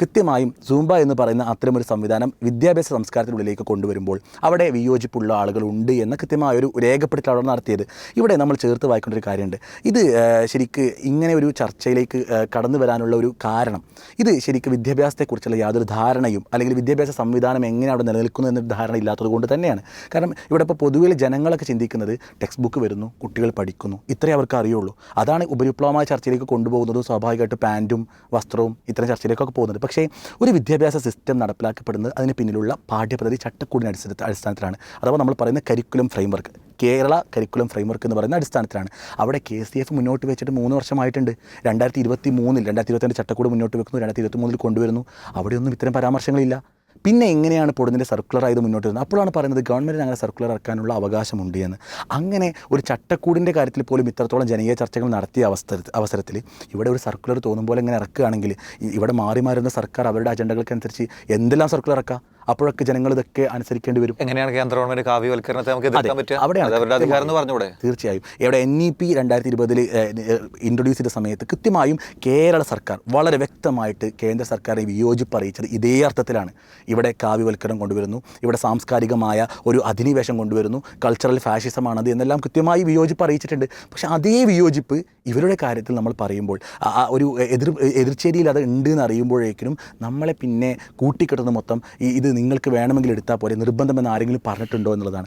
കൃത്യമായും സൂംബ എന്ന് പറയുന്ന അത്തരമൊരു സംവിധാനം വിദ്യാഭ്യാസ സംസ്കാരത്തിനുള്ളിലേക്ക് കൊണ്ടുവരുമ്പോൾ അവിടെ വിയോജിപ്പുള്ള ആളുകളുണ്ട് എന്ന കൃത്യമായ ഒരു രേഖപ്പെടുത്തലാണ് നടത്തിയത്. ഇവിടെ നമ്മൾ ചേർത്ത് വായിക്കേണ്ട ഒരു കാര്യമുണ്ട്. ഇത് ശരിക്ക് ഇങ്ങനെ ഒരു ചർച്ചയിലേക്ക് കടന്നു വരാനുള്ള ഒരു കാരണം ഇത് ശരിക്ക് വിദ്യാഭ്യാസത്തെക്കുറിച്ചുള്ള യാതൊരു ധാരണയും അല്ലെങ്കിൽ വിദ്യാഭ്യാസ സംവിധാനം എങ്ങനെ അവിടെ നിലനിൽക്കുന്നു എന്നൊരു ധാരണ ഇല്ലാത്തത് കൊണ്ട് തന്നെയാണ്. കാരണം ഇവിടെ ഇപ്പോൾ പൊതുവെ ജനങ്ങളൊക്കെ ചിന്തിക്കുന്നത് ടെക്സ്റ്റ് ബുക്ക് വരുന്നു കുട്ടികൾ പഠിക്കുന്നു ഇത്രേ അവർക്ക് അറിയുള്ളൂ. അതാണ് ഉപരിപ്ലവമായ ചർച്ചയിലേക്ക് കൊണ്ടുപോകുന്നതും സ്വാഭാവികമായിട്ട് പാന്റും വസ്ത്രവും ഇത്തരം ചർച്ചയിലേക്കൊക്കെ പോകുന്നത്. പക്ഷേ ഒരു വിദ്യാഭ്യാസ സിസ്റ്റം നടപ്പിലാക്കപ്പെടുന്നത് അതിന് പിന്നിലുള്ള പാഠ്യപദ്ധതി ചട്ടക്കൂടിന് അടിസ്ഥാന അടിസ്ഥാനത്തിലാണ്. അഥവാ നമ്മൾ പറയുന്ന curriculum framework Kerala curriculum framework എന്ന് പറയുന്ന അടിസ്ഥാനത്തിലാണ്. അവിടെ കെ സി എഫ് മുന്നോട്ട് വെച്ചിട്ട് മൂന്ന് വർഷമായിട്ടുണ്ട്. രണ്ടായിരത്തി ഇരുപത്തി മൂന്നിൽ രണ്ടായിരത്തി ഇരുപത്തിരണ്ട് ചട്ടക്കൂട് മുന്നോട്ട് വെക്കുന്നു. രണ്ടായിരത്തി ഇരുപത്തി മൂന്നിൽ കൊണ്ടുവരുന്നു. അവിടെയൊന്നും ഇത്തരം പരാമർശങ്ങളില്ല. പിന്നെ എങ്ങനെയാണ് പൊടുന്നതിന്റെ സർക്കുലർ ആയത് മുന്നോട്ട് വരുന്നത്? അപ്പോഴാണ് പറയുന്നത് ഗവൺമെന്റിന് അങ്ങനെ സർക്കുലർ ഇറക്കാനുള്ള അവകാശമുണ്ട് എന്ന് അങ്ങനെ ഒരു ചട്ടക്കൂടിന്റെ കാര്യത്തിൽ പോലും ഇത്രത്തോളം ജനകീയ ചർച്ചകൾ നടത്തിയ അവസരത്തിൽ ഇവിടെ ഒരു സർക്കുലർ തോന്നുമ്പോൾ ഇങ്ങനെ ഇറക്കുകയാണെങ്കിൽ ഇവിടെ മാറി മാറുന്ന സർക്കാർ അവരുടെ അജണ്ടകൾക്കനുസരിച്ച് എന്തെല്ലാം സർക്കുലർ ഇറക്കാം? അപ്പോഴൊക്കെ ജനങ്ങൾ ഇതൊക്കെ അനുസരിക്കേണ്ടി വരും. എങ്ങനെയാണ് കേന്ദ്ര ഗവൺമെന്റ് കാവ്യവൽക്കരണത്തെ നമുക്ക് എതിർക്കാൻ പറ്റുക? അവിടെയാണ് അവരുടെ അധികാരം എന്ന് പറഞ്ഞൂടെ തീർച്ചയായും. ഇവിടെ എൻ ഇ പി രണ്ടായിരത്തി ഇരുപതിൽ ഇൻട്രൊഡ്യൂസ് ചെയ്ത സമയത്ത് കൃത്യമായും കേരള സർക്കാർ വളരെ വ്യക്തമായിട്ട് കേന്ദ്ര സർക്കാരിനെ വിയോജിപ്പ് അറിയിച്ചത് ഇതേ അർത്ഥത്തിലാണ്. ഇവിടെ കാവ്യവൽക്കരണം കൊണ്ടുവരുന്നു. ഇവിടെ സാംസ്കാരികമായ ഒരു അധിനിവേശം കൊണ്ടുവരുന്നു. കൾച്ചറൽ ഫാഷിസമാണത് എന്നെല്ലാം കൃത്യമായി വിയോജിപ്പ് അറിയിച്ചിട്ടുണ്ട് പക്ഷേ അതേ വിയോജിപ്പ് ഇവരുടെ കാര്യത്തിൽ നമ്മൾ പറയുമ്പോൾ ഒരു എതിർ എതിർച്ചേരിയിൽ അത് ഉണ്ട് എന്ന് അറിയുമ്പോഴേക്കും നമ്മളെ പിന്നെ കൂട്ടിക്കെട്ടുന്ന മൊത്തം ഈ ഇത് നിങ്ങൾക്ക് വേണമെങ്കിൽ എടുത്താൽ പോലെ നിർബന്ധമെന്ന് ആരെങ്കിലും പറഞ്ഞിട്ടുണ്ടോ എന്നുള്ളതാണ്.